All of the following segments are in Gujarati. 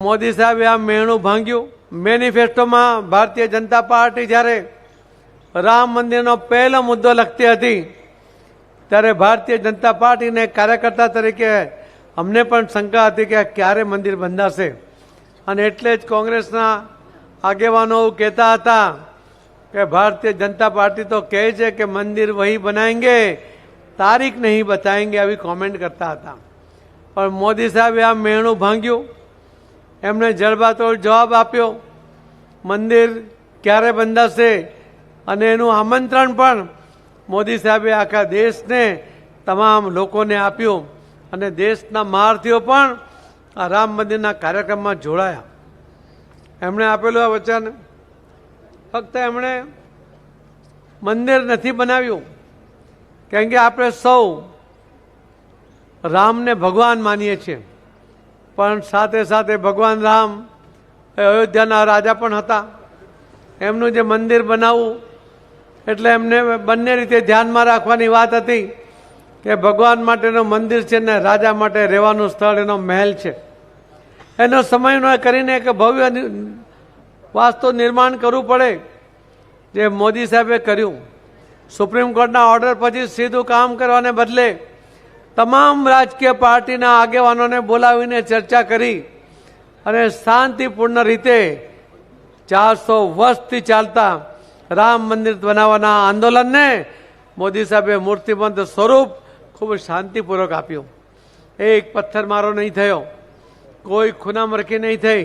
મોદી સાહેબે આ મેણું ભાંગ્યું. મેનિફેસ્ટોમાં ભારતીય જનતા પાર્ટી જ્યારે રામ મંદિરનો પહેલો મુદ્દો લખતી હતી, ત્યારે ભારતીય જનતા પાર્ટીને કાર્યકર્તા તરીકે અમને પણ શંકા હતી કે ક્યારે મંદિર બંધાશે. અને એટલે જ કોંગ્રેસના આગેવાનો કહેતા હતા કે ભારતીય જનતા પાર્ટી તો કહે છે કે મંદિર વહી બનાવેંગે તારીખ નહીં બતાવેંગે આવી કોમેન્ટ કરતા હતા. પણ મોદી સાહેબે આ મેણું ભાંગ્યું. એમણે જડબાતોડ જવાબ આપ્યો, મંદિર ક્યારે બંધાશે? અને એનું આમંત્રણ પણ મોદી સાહેબે આખા દેશને તમામ લોકોને આપ્યું અને દેશના મહારથીઓ પણ આ રામ મંદિરના કાર્યક્રમમાં જોડાયા. એમણે આપેલું આ વચન ફક્ત એમણે મંદિર નથી બનાવ્યું, કેમ કે આપણે સૌ રામને ભગવાન માનીએ છીએ. પણ સાથે સાથે ભગવાન રામ એ અયોધ્યાના રાજા પણ હતા. એમનું જે મંદિર બનાવવું, એટલે એમને બંને રીતે ધ્યાનમાં રાખવાની વાત હતી કે ભગવાન માટેનું મંદિર છે ને રાજા માટે રહેવાનું સ્થળ એનો મહેલ છે. એનો સમયનો કરીને એક ભવ્ય વાસ્તુ નિર્માણ કરવું પડે, જે મોદી સાહેબે કર્યું. સુપ્રીમ કોર્ટના ઓર્ડર પછી સીધું કામ કરવાને બદલે તમામ રાજકીય પાર્ટીના આગેવાનોને બોલાવીને ચર્ચા કરી અને શાંતિપૂર્ણ રીતે ચારસો વર્ષથી ચાલતા રામ મંદિર બનાવવાના આંદોલનને મોદી સાહેબે મૂર્તિબંધ સ્વરૂપ ખૂબ શાંતિપૂર્વક આપ્યું. એક પથ્થરમારો નહીં થયો, કોઈ ખૂનામરખી નહીં થઈ.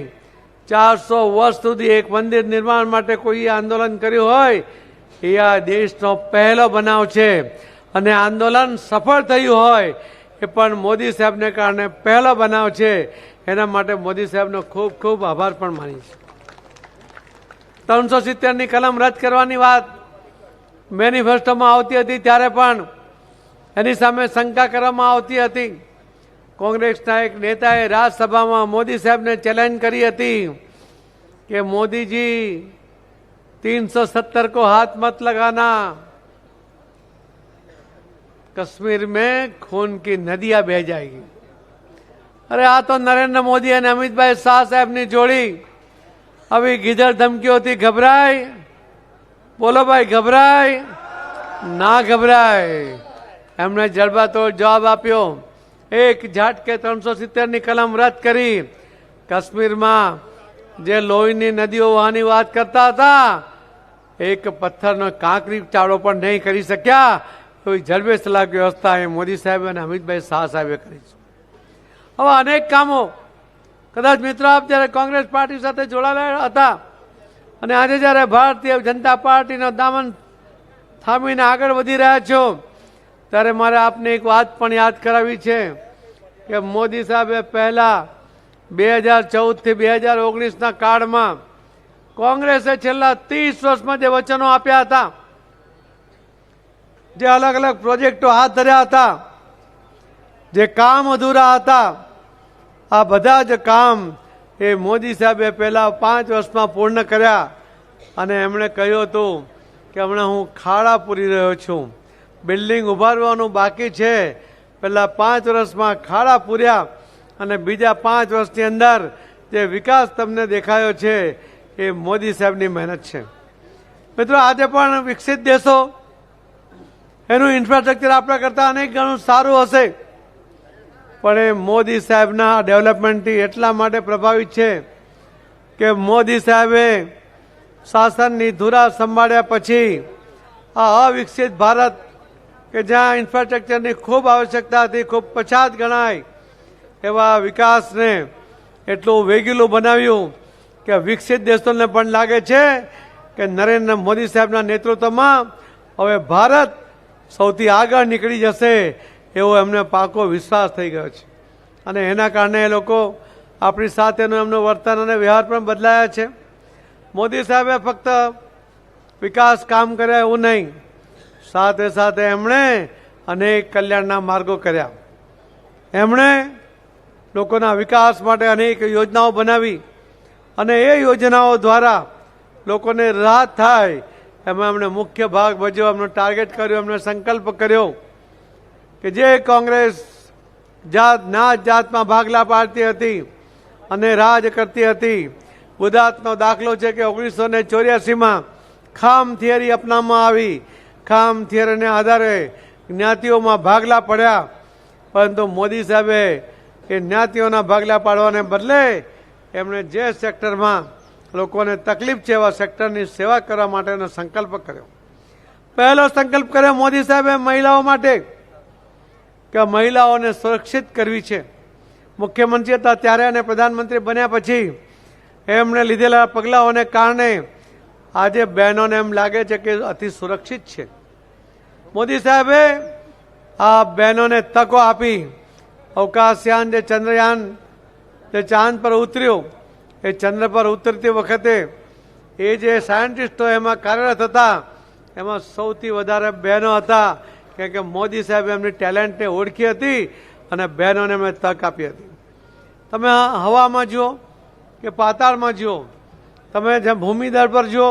ચારસો વર્ષ સુધી એક મંદિર નિર્માણ માટે કોઈ આંદોલન કર્યું હોય, એ આ દેશનો પહેલો બનાવ છે. અને આંદોલન સફળ થયું હોય, એ પણ મોદી સાહેબને કારણે પહેલો બનાવ છે. એના માટે મોદી સાહેબનો ખૂબ ખૂબ આભાર પણ માની છે. ત્રણસો સિત્તેરની કલમ રદ કરવાની વાત મેનિફેસ્ટોમાં આવતી હતી ત્યારે પણ એની સામે શંકા કરવામાં આવતી હતી. કોંગ્રેસના એક નેતાએ રાજ્યસભામાં મોદી સાહેબને ચેલેન્જ કરી હતી કે મોદીજી તીનસો સત્તર કો હાથ મત લગાના. कश्मीर में खून की नदियां बह जाएगी અરે આ તો નરેન્દ્ર મોદી અને અમિતભાઈ શાહ સાહેબની જોડી આવી ગીધર ધમકીઓથી ગભરાય બોલો ભાઈ ગભરાય ના ગભરાય એમણે જડબાતોડ જવાબ આપ્યો એક ઝાટકે ત્રણસો સિત્તેરની કલમ રદ કરી કાશ્મીરમાં જે લોહીની નદીઓ વહાની વાત કરતા હતા એક પથ્થરનો કાંકરી ચાળો પણ નહીં કરી શક્યા એવી જડબે સલાક વ્યવસ્થા એ મોદી સાહેબ અને અમિતભાઈ શાહ સાહેબે કરી છે. હવે અનેક કામો, કદાચ મિત્રો આપ જ્યારે કોંગ્રેસ પાર્ટી સાથે જોડાયેલા હતા અને આજે જ્યારે ભારતીય જનતા પાર્ટીનો દામન થામીને આગળ વધી રહ્યા છો, ત્યારે મારે આપને એક વાત પણ યાદ કરાવી છે કે મોદી સાહેબે પહેલા બે હજાર ચૌદથી બે હજાર ઓગણીસના કાળમાં કોંગ્રેસે છેલ્લા ત્રીસ વર્ષમાં જે વચનો આપ્યા હતા જે અલગ અલગ પ્રોજેક્ટો હાથ ધર્યા હતા, જે કામ અધૂરા હતા, આ બધા જ કામ એ મોદી સાહેબે પહેલાં પાંચ વર્ષમાં પૂર્ણ કર્યા અને એમણે કહ્યું હતું કે હમણાં હું ખાડા પૂરી રહ્યો છું. બિલ્ડિંગ ઉભારવાનું બાકી છે. પહેલાં પાંચ વર્ષમાં ખાડા પૂર્યા અને બીજા પાંચ વર્ષની અંદર જે વિકાસ તમને દેખાયો છે એ મોદી સાહેબની મહેનત છે. મિત્રો, આજે પણ વિકસિત દેશો એનું ઇન્ફ્રાસ્ટ્રક્ચર આપણા કરતાં અનેક ગણું સારું હશે. પણ એ મોદી સાહેબના ડેવલપમેન્ટથી એટલા માટે પ્રભાવિત છે કે મોદી સાહેબે શાસનની ધુરા સંભાળ્યા પછી આ અવિકસિત ભારત કે જ્યાં ઇન્ફ્રાસ્ટ્રક્ચરની ખૂબ આવશ્યકતા હતી, ખૂબ પછાત ગણાય, એવા વિકાસને એટલું વેગીલું બનાવ્યું કે વિકસિત દેશોને પણ લાગે છે કે નરેન્દ્ર મોદી સાહેબના નેતૃત્વમાં હવે ભારત સૌથી આગળ નીકળી જશે એવો એમને પાકો વિશ્વાસ થઈ ગયો છે. અને એના કારણે એ લોકો આપણી સાથેનું એમનું વર્તન અને વ્યવહાર પણ બદલાયા છે. મોદી સાહેબે ફક્ત વિકાસ કામ કર્યા એવું નહીં, સાથે સાથે એમણે અનેક કલ્યાણના માર્ગો કર્યા. એમણે લોકોના વિકાસ માટે અનેક યોજનાઓ બનાવી અને એ યોજનાઓ દ્વારા લોકોને રાહત થાય એમાં એમણે મુખ્ય ભાગ ભજ્યો એમનો ટાર્ગેટ કર્યો એમનો સંકલ્પ કર્યો કે જે કોંગ્રેસ જાત, નાત જાતમાં ભાગલા પાડતી હતી અને રાજ કરતી હતી ગુજરાતનો દાખલો છે કે ઓગણીસો ને ચોર્યાસીમાં ખામ થિયરી અપનાવવામાં આવી. ખામ થિયરીને આધારે જ્ઞાતિઓમાં ભાગલા પડ્યા. પરંતુ મોદી સાહેબે એ જ્ઞાતિઓના ભાગલા પાડવાને બદલે એમણે જે સેક્ટરમાં લોકોને તકલીફ છે એવા સેક્ટરની સેવા કરવા માટેનો સંકલ્પ કર્યો. પહેલો સંકલ્પ કર્યો મોદી સાહેબે મહિલાઓ માટે કે મહિલાઓને સુરક્ષિત કરવી છે. મુખ્યમંત્રી હતા ત્યારે અને પ્રધાનમંત્રી બન્યા પછી એમણે લીધેલા પગલાઓને કારણે આજે બહેનોને એમ લાગે છે કે અતિ સુરક્ષિત છે. મોદી સાહેબે આ બહેનોને તકો આપી અવકાશયાન જે ચંદ્રયાન જે ચાંદ પર ઉતર્યું એ ચંદ્ર પર ઉતરતી વખતે એ જે સાયન્ટિસ્ટો એમાં કાર્યરત હતા, એમાં સૌથી વધારે બહેનો હતા. કેમ કે મોદી સાહેબે એમની ટેલેન્ટને ઓળખી હતી અને બહેનોને મેં તક આપી હતી. તમે હવામાં જુઓ કે પાતાળમાં જુઓ, તમે જેમ ભૂમિદળ પર જુઓ,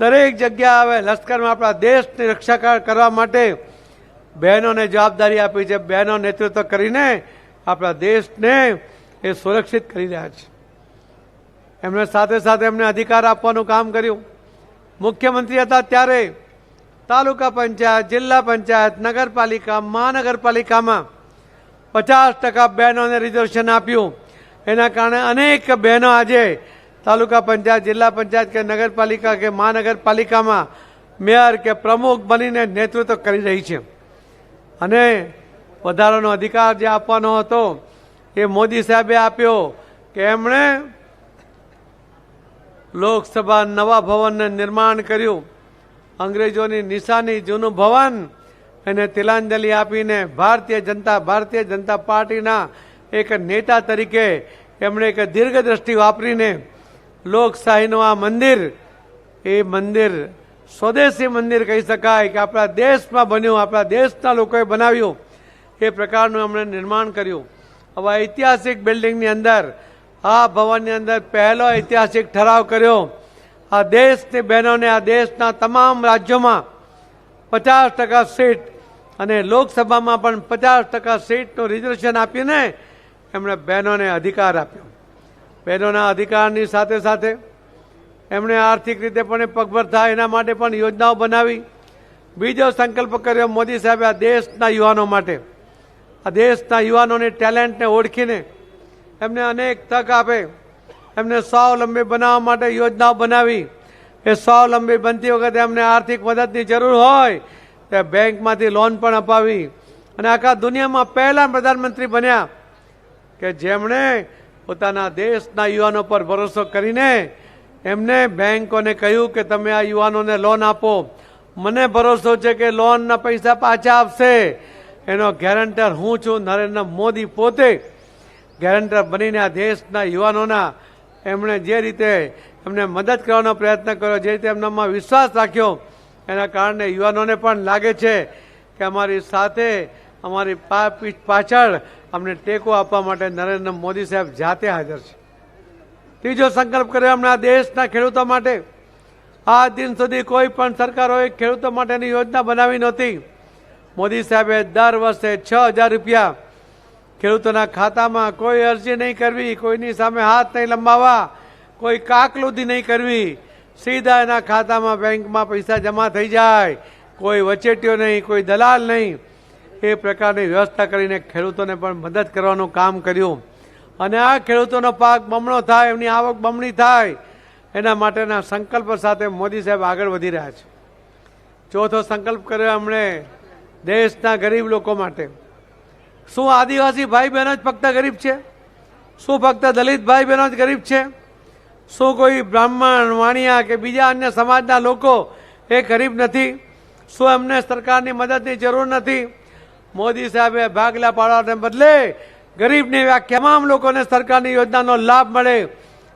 દરેક જગ્યા આવે લશ્કરમાં આપણા દેશની રક્ષા કરવા માટે બહેનોને જવાબદારી આપી છે. બહેનો નેતૃત્વ કરીને આપણા દેશને એ સુરક્ષિત કરી રહ્યા છે. એમણે સાથે સાથે એમને અધિકાર આપવાનું કામ કર્યું. મુખ્યમંત્રી હતા ત્યારે તાલુકા પંચાયત, જિલ્લા પંચાયત, નગરપાલિકા, મહાનગરપાલિકામાં પચાસ ટકા બહેનોને રિઝર્વેશન આપ્યું. એના કારણે અનેક બહેનો આજે તાલુકા પંચાયત, જિલ્લા પંચાયત કે નગરપાલિકા કે મહાનગરપાલિકામાં મેયર કે પ્રમુખ બનીને નેતૃત્વ કરી રહી છે. અને વધારાનો અધિકાર જે આપવાનો હતો એ મોદી સાહેબે આપ્યો કે એમણે લોકસભા નવા ભવનને નિર્માણ કર્યું. અંગ્રેજોની નિશાની જૂનું ભવન એને તિલાંજલિ આપીને ભારતીય જનતા ભારતીય જનતા પાર્ટીના એક નેતા તરીકે એમણે એક દીર્ઘદ્રષ્ટિ વાપરીને લોકશાહીનું આ મંદિર, એ મંદિર સ્વદેશી મંદિર કહી શકાય કે આપણા દેશમાં બન્યું, આપણા દેશના લોકોએ બનાવ્યું, એ પ્રકારનું એમણે નિર્માણ કર્યું. હવે ઐતિહાસિક બિલ્ડિંગની અંદર આ ભવનની અંદર પહેલો ઐતિહાસિક ઠરાવ કર્યો. આ દેશની બહેનોને આ દેશના તમામ રાજ્યોમાં પચાસ ટકા સીટ અને લોકસભામાં પણ પચાસ ટકા સીટનું રિઝર્વેશન આપીને એમણે બહેનોને અધિકાર આપ્યો. બહેનોના અધિકારની સાથે સાથે એમણે આર્થિક રીતે પણ પગભર થાય એના માટે પણ યોજનાઓ બનાવી. બીજો સંકલ્પ કર્યો મોદી સાહેબે આ દેશના યુવાનો માટે. આ દેશના યુવાનોની ટેલેન્ટને ઓળખીને એમને અનેક તક આપે. એમને સ્વાવલંબી બનાવવા માટે યોજનાઓ બનાવી. એ સ્વાવલંબી બનતી વખતે એમને આર્થિક મદદની જરૂર હોય તે બેંકમાંથી લોન પણ અપાવી. અને આખા દુનિયામાં પહેલા પ્રધાનમંત્રી બન્યા કે જેમણે પોતાના દેશના યુવાનો પર ભરોસો કરીને એમને બેંકોને કહ્યું કે તમે આ યુવાનોને લોન આપો. મને ભરોસો છે કે લોનના પૈસા પાછા આપશે. એનો ગેરંટર હું છું નરેન્દ્ર મોદી પોતે. ગેરંટર બનીને આ દેશના યુવાનોના એમણે જે રીતે એમને મદદ કરવાનો પ્રયત્ન કર્યો, જે રીતે એમનામાં વિશ્વાસ રાખ્યો, એના કારણે યુવાનોને પણ લાગે છે કે અમારી સાથે અમારી પાછળ અમને ટેકો આપવા માટે નરેન્દ્ર મોદી સાહેબ જાતે હાજર છે. ત્રીજો સંકલ્પ કર્યો એમણે આ દેશના ખેડૂતો માટે. આ દિન સુધી કોઈ પણ સરકારોએ ખેડૂતો માટેની યોજના બનાવી નહોતી. મોદી સાહેબે દર વર્ષે છ હજાર રૂપિયા ખેડૂતોના ખાતામાં કોઈ અરજી નહીં કરવી, કોઈની સામે હાથ નહીં લંબાવવા, કોઈ કાકલુદી નહીં કરવી. સીધા એના ખાતામાં બેંકમાં પૈસા જમા થઈ જાય. કોઈ વચેટીઓ નહીં, કોઈ દલાલ નહીં. એ પ્રકારની વ્યવસ્થા કરીને ખેડૂતોને પણ મદદ કરવાનું કામ કર્યું. અને આ ખેડૂતોનો પાક બમણો થાય, એમની આવક બમણી થાય. એના માટેના સંકલ્પ સાથે મોદી સાહેબ આગળ વધી રહ્યા છે. ચોથો સંકલ્પ કર્યો એમણે દેશના ગરીબ લોકો માટે. શું આદિવાસી ભાઈ બહેનો જ ફક્ત ગરીબ છે? શું ફક્ત દલિત ભાઈ બહેનો જ ગરીબ છે? શું કોઈ બ્રાહ્મણ, વાણિયા કે બીજા અન્ય સમાજના લોકો એ ગરીબ નથી? શું એમને સરકારની મદદની જરૂર નથી? મોદી સાહેબે ભાગલા પાડવાને બદલે ગરીબની વ્યાખ્યા તમામ લોકોને સરકારની યોજનાનો લાભ મળે.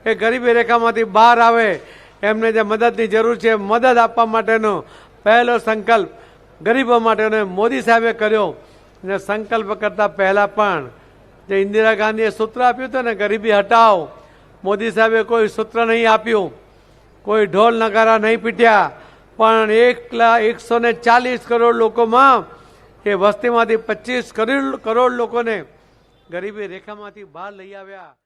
એ ગરીબી રેખામાંથી બહાર આવે. એમને જે મદદની જરૂર છે, મદદ આપવા માટેનો પહેલો સંકલ્પ ગરીબો માટેનો મોદી સાહેબે કર્યો. અને સંકલ્પ કરતા પહેલા પણ જે ઇન્દિરા ગાંધીએ સૂત્ર આપ્યું હતું ને, ગરીબી હટાવ. મોદી સાહેબે કોઈ સૂત્ર નહીં આપ્યું. કોઈ ઢોલ નગારા નહીં પીટ્યા. પણ એક લા એકસો ને ચાલીસ કરોડ લોકોમાં એ વસ્તીમાંથી પચીસ કરોડ કરોડ લોકોને ગરીબી રેખામાંથી બહાર લઈ આવ્યા.